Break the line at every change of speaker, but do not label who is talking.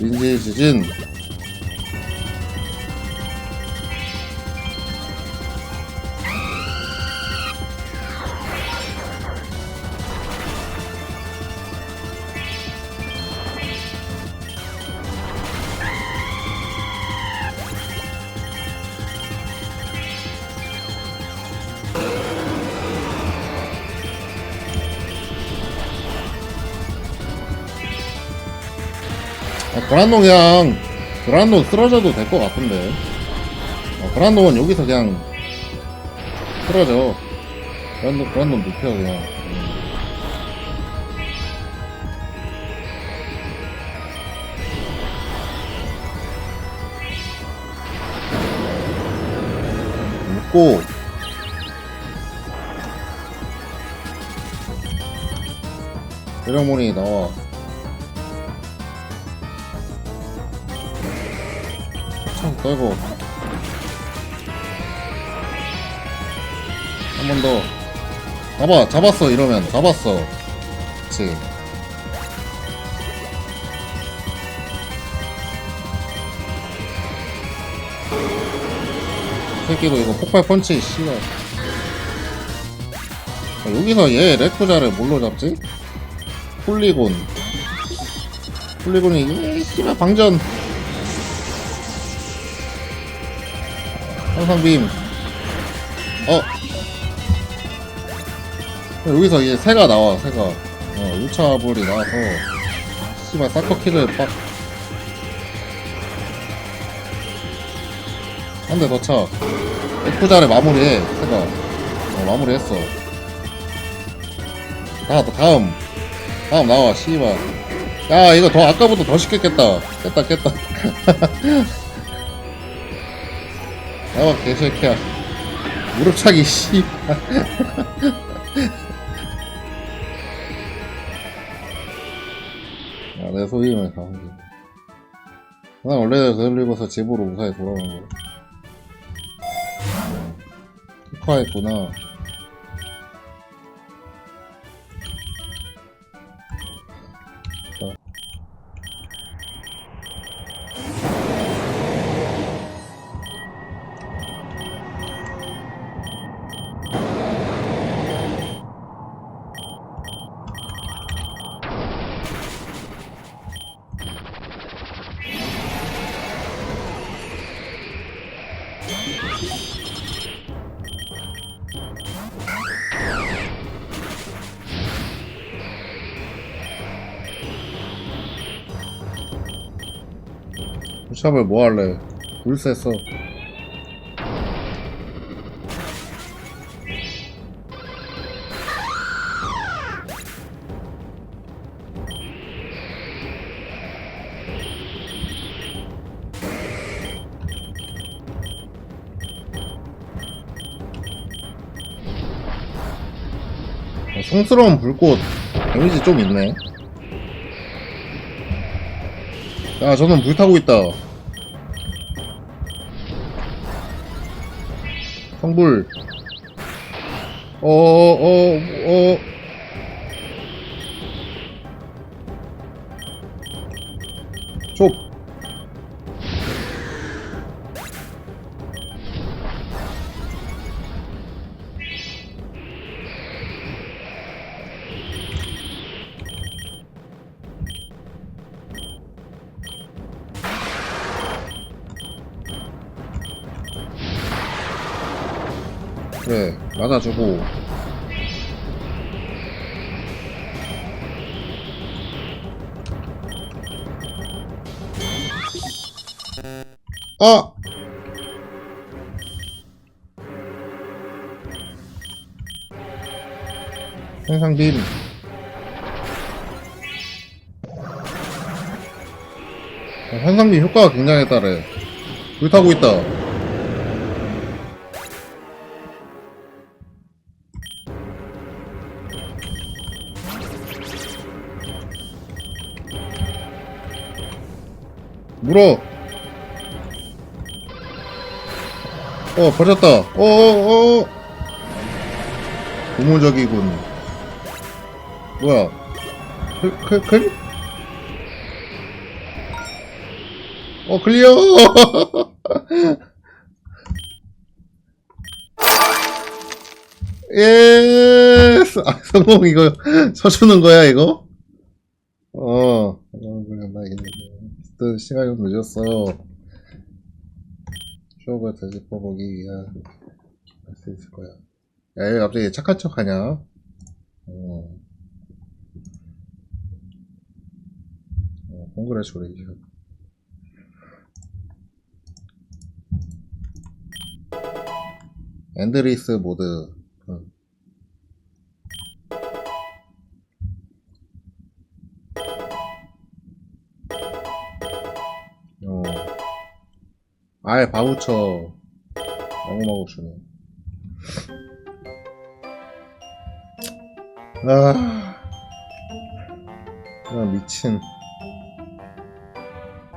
민지 지진 그란노 그냥 그란노 쓰러져도 될 것 같은데. 어, 그란노는 여기서 그냥 쓰러져. 그란노 그란노 눕혀 그냥. 음. 눕고. 세레모니 나와 참 떨고. 한 번 더. 잡아 잡았어 이러면. 잡았어. 그치? 새끼도 이거 폭발 펀치 씨발. 아, 여기서 얘 레쿠자를 뭘로 잡지? 폴리곤. 폴리곤이 이 씨발 방전 항상빔 어. 여기서 이제 새가 나와 새가. 어 유차볼이 나와서. 씨발 사커킥을 빡. 한 대 더차. 에쿠자를 마무리해 새가. 어 마무리했어. 다, 다음. 다음 나와 씨발. 야 이거 더 아까부터 더 쉽게 깼다. 깼다 깼다 나와 개새끼야 무릎차기 씨 야, 내 소임을 가보지. 난 원래 입어서 집으로 무사히 돌아온 거야. 특화했구나. 샵을 뭐 할래? 불세 써. 어, 성스러운 불꽃 데미지 좀 있네. 야, 저는 불 타고 있다. 성불. 어, 어, 어. 촉. 그래, 맞아주고. 아! 현상빔. 어, 효과가 굉장했다래. 불타고 있다. 물어. 어, 버렸다. 어, 어, 어. 고무적이군. 뭐야. 클, 클, 클? 어, 클리어! 예스! 아, 성공, 이거, 쳐주는 거야, 이거? 어, 어, 또 시간이 좀 늦었어. 추억을 되짚어보기 위한, 할수 있을 거야. 야, 왜 갑자기 착한 척 하냐? 어. 어, 콩그레츄레이션. 엔드리스 모드. 어. 아예 바우처 마구마구 주네. 아. 아, 미친.